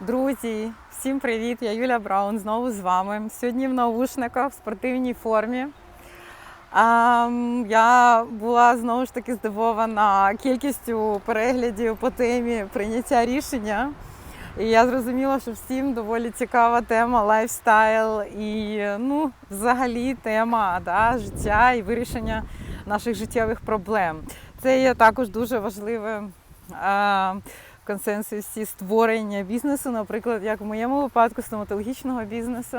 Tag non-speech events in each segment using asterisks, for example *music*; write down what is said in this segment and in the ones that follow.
Друзі, всім привіт! Я Юля Браун знову з вами. Сьогодні в наушниках в спортивній формі. А, я була знову ж таки здивована кількістю переглядів по темі прийняття рішення. І я зрозуміла, що всім доволі цікава тема лайфстайл і ну, взагалі тема да, життя і вирішення наших життєвих проблем. Це є також дуже важливе консенсусі створення бізнесу, наприклад, як в моєму випадку, стоматологічного бізнесу.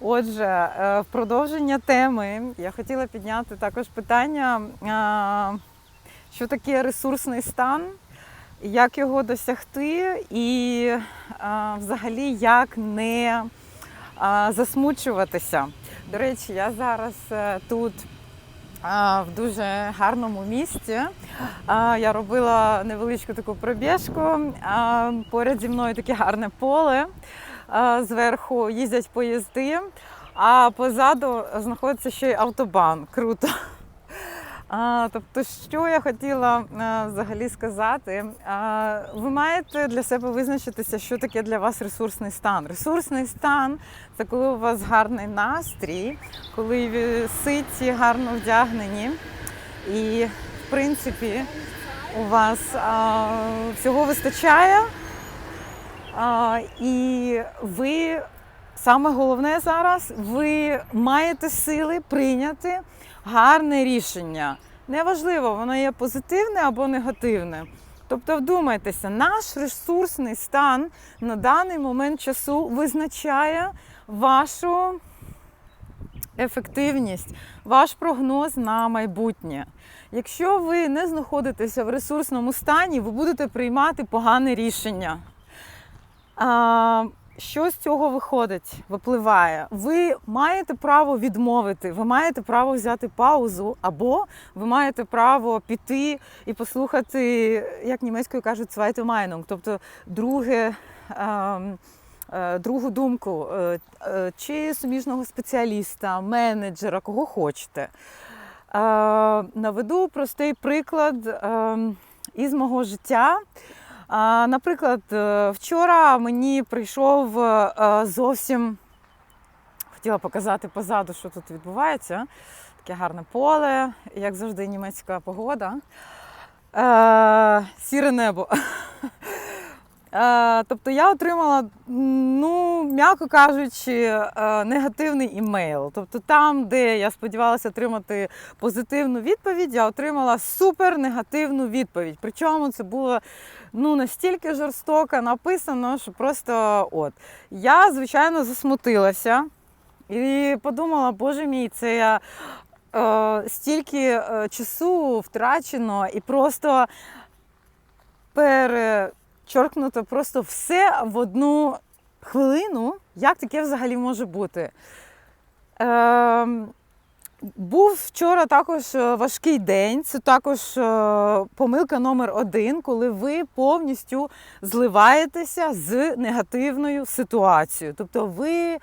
Отже, е, в продовження теми я хотіла підняти також питання, що таке ресурсний стан, як його досягти, і взагалі як не засмучуватися. До речі, я зараз е, тут в дуже гарному місці. Я робила невеличку таку пробіжку. Поряд зі мною таке гарне поле. Зверху їздять поїзди, а позаду знаходиться ще й автобан. Круто. А, тобто, що я хотіла а, взагалі сказати, а, ви маєте для себе визначитися, що таке для вас ресурсний стан. Ресурсний стан це коли у вас гарний настрій, коли ви ситі, гарно вдягнені, і в принципі у вас а, всього вистачає, а, і ви саме головне зараз, ви маєте сили прийняти гарне рішення. Неважливо, воно є позитивне або негативне. Тобто, вдумайтеся, наш ресурсний стан на даний момент часу визначає вашу ефективність, ваш прогноз на майбутнє. Якщо ви не знаходитеся в ресурсному стані, ви будете приймати погане рішення. Що з цього виходить, випливає? Ви маєте право відмовити, ви маєте право взяти паузу, або ви маєте право піти і послухати, як німецькою кажуть, zweite Meinung, тобто друге. ем, е, Другу думку, е, е, чи суміжного спеціаліста, менеджера, кого хочете. Наведу простий приклад ем, із мого життя. Наприклад, е, вчора мені прийшов е, зовсім хотіла показати позаду, що тут відбувається. Таке гарне поле, як завжди, німецька погода. Е, Сіре небо. *laughs* Е, Тобто я отримала, ну, м'яко кажучи, е, негативний імейл. Тобто там, де я сподівалася отримати позитивну відповідь, я отримала супер негативну відповідь. Причому це було ну, настільки жорстоко написано, що просто от. Я, звичайно, засмутилася і подумала, боже мій, це я е, стільки е, часу втрачено і просто перечоркнуто просто все в одну хвилину. Як таке взагалі може бути? Е, був вчора також е, важкий день. Це також е, помилка номер один, коли ви повністю зливаєтеся з негативною ситуацією. Тобто ви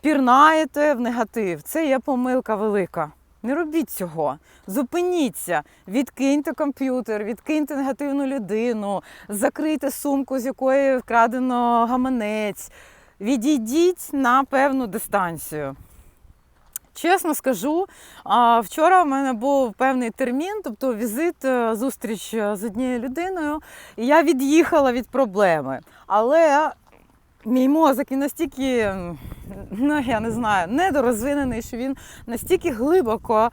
пірнаєте в негатив. Це є помилка велика. Не робіть цього. Зупиніться, відкиньте комп'ютер, відкиньте негативну людину, закрийте сумку, з якої вкрадено гаманець. Відійдіть на певну дистанцію. Чесно скажу, вчора в мене був певний термін, тобто візит, е, зустріч е, з однією людиною, і я від'їхала від проблеми. Але мій мозок він настільки, ну я не знаю, недорозвинений, що він настільки глибоко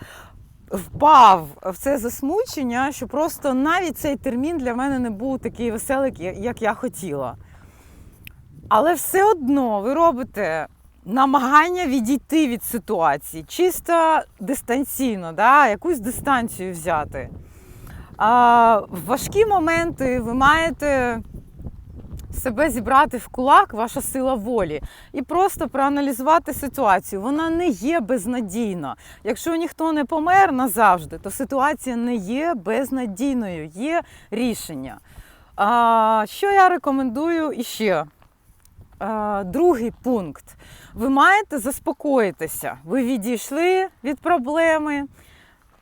впав в це засмучення, що просто навіть цей термін для мене не був такий веселий, як я хотіла. Але все одно ви робите намагання відійти від ситуації, чисто дистанційно, да, якусь дистанцію взяти. А, важкі моменти ви маєте себе зібрати в кулак, ваша сила волі, і просто проаналізувати ситуацію. Вона не є безнадійна. Якщо ніхто не помер назавжди, то ситуація не є безнадійною, є рішення. А, що я рекомендую іще? Другий пункт. Ви маєте заспокоїтися. Ви відійшли від проблеми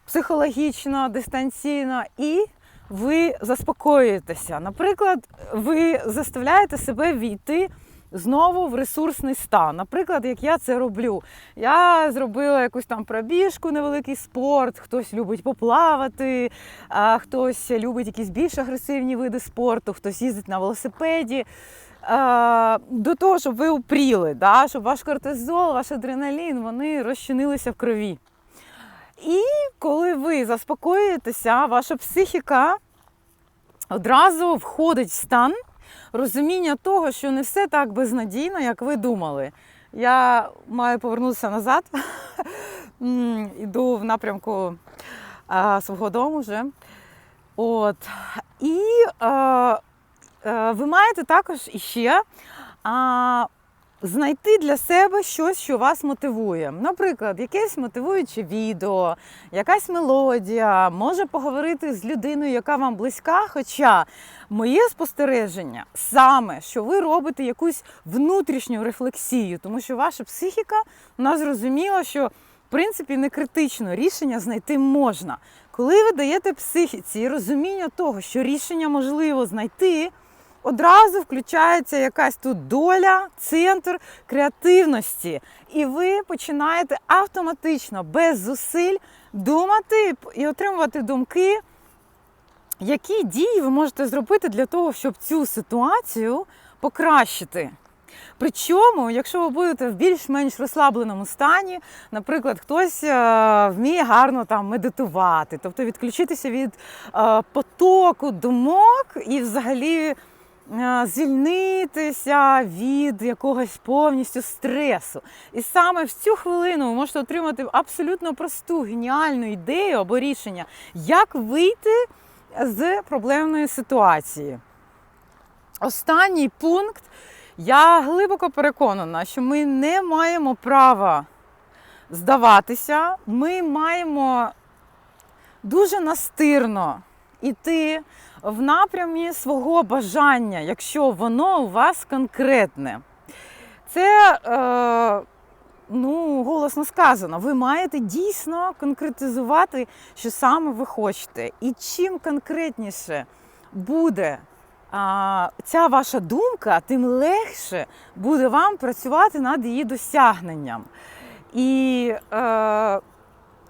психологічно, дистанційно, і ви заспокоюєтеся. Наприклад, ви заставляєте себе війти знову в ресурсний стан. Наприклад, як я це роблю. Я зробила якусь там пробіжку, невеликий спорт, хтось любить поплавати, а хтось любить якісь більш агресивні види спорту, хтось їздить на велосипеді. До того, щоб ви упріли, да? щоб ваш кортизол, ваш адреналін вони розчинилися в крові. І коли ви заспокоюєтеся, ваша психіка одразу входить в стан розуміння того, що не все так безнадійно, як ви думали. Я маю повернутися назад, *laughs* М, іду в напрямку а, свого дому вже. От. І а, а, ви маєте також іще а, знайти для себе щось, що вас мотивує. Наприклад, якесь мотивуюче відео, якась мелодія, може поговорити з людиною, яка вам близька. Хоча моє спостереження саме, що ви робите якусь внутрішню рефлексію, тому що ваша психіка вона зрозуміла, що в принципі не критично рішення знайти можна. Коли ви даєте психіці розуміння того, що рішення можливо знайти одразу включається якась тут доля, центр креативності. І ви починаєте автоматично, без зусиль думати і отримувати думки, які дії ви можете зробити для того, щоб цю ситуацію покращити. Причому, якщо ви будете в більш-менш розслабленому стані, наприклад, хтось е, вміє гарно там медитувати, тобто відключитися від е, потоку думок і взагалі звільнитися від якогось повністю стресу. І саме в цю хвилину ви можете отримати абсолютно просту геніальну ідею або рішення, як вийти з проблемної ситуації. Останній пункт. Я глибоко переконана, що ми не маємо права здаватися, ми маємо дуже настирно йти в напрямі свого бажання, якщо воно у вас конкретне. Це, е, ну, голосно сказано, ви маєте дійсно конкретизувати, що саме ви хочете. І чим конкретніше буде а, ця ваша думка, тим легше буде вам працювати над її досягненням. І е,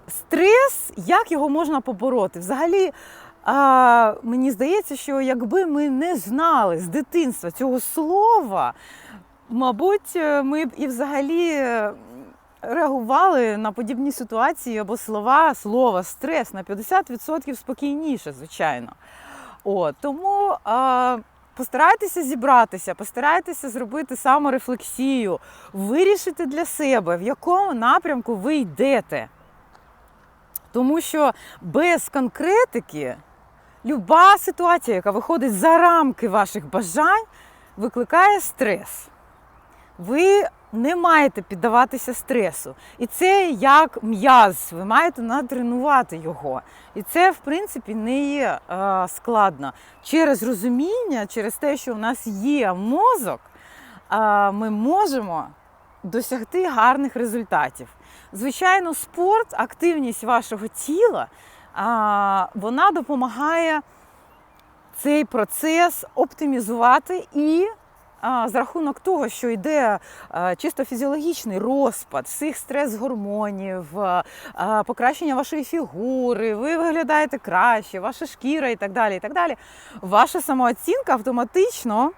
стрес, як його можна побороти? Взагалі, а, мені здається, що якби ми не знали з дитинства цього слова, мабуть, ми б і взагалі е, реагували на подібні ситуації або слова, слово стрес на 50% спокійніше, звичайно. О, тому а, постарайтеся зібратися, постарайтеся зробити саморефлексію, вирішити для себе, в якому напрямку ви йдете. Тому що без конкретики люба ситуація, яка виходить за рамки ваших бажань, викликає стрес. Ви не маєте піддаватися стресу. І це як м'яз, ви маєте натренувати його. І це, в принципі, не є е, складно. Через розуміння, через те, що у нас є мозок, е, ми можемо досягти гарних результатів. Звичайно, спорт, активність вашого тіла, вона допомагає цей процес оптимізувати і з рахунок того, що йде чисто фізіологічний розпад всіх стрес-гормонів, покращення вашої фігури, ви виглядаєте краще, ваша шкіра і так далі. і так далі, Ваша самооцінка автоматично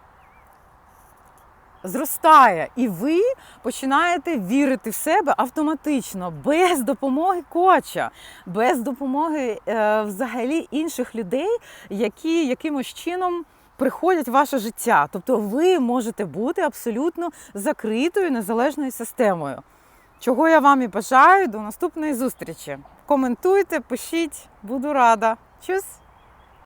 зростає, і ви починаєте вірити в себе автоматично, без допомоги коча, без допомоги е, взагалі інших людей, які якимось чином приходять в ваше життя. Тобто ви можете бути абсолютно закритою незалежною системою. Чого я вам і бажаю до наступної зустрічі. Коментуйте, пишіть, буду рада. Чус!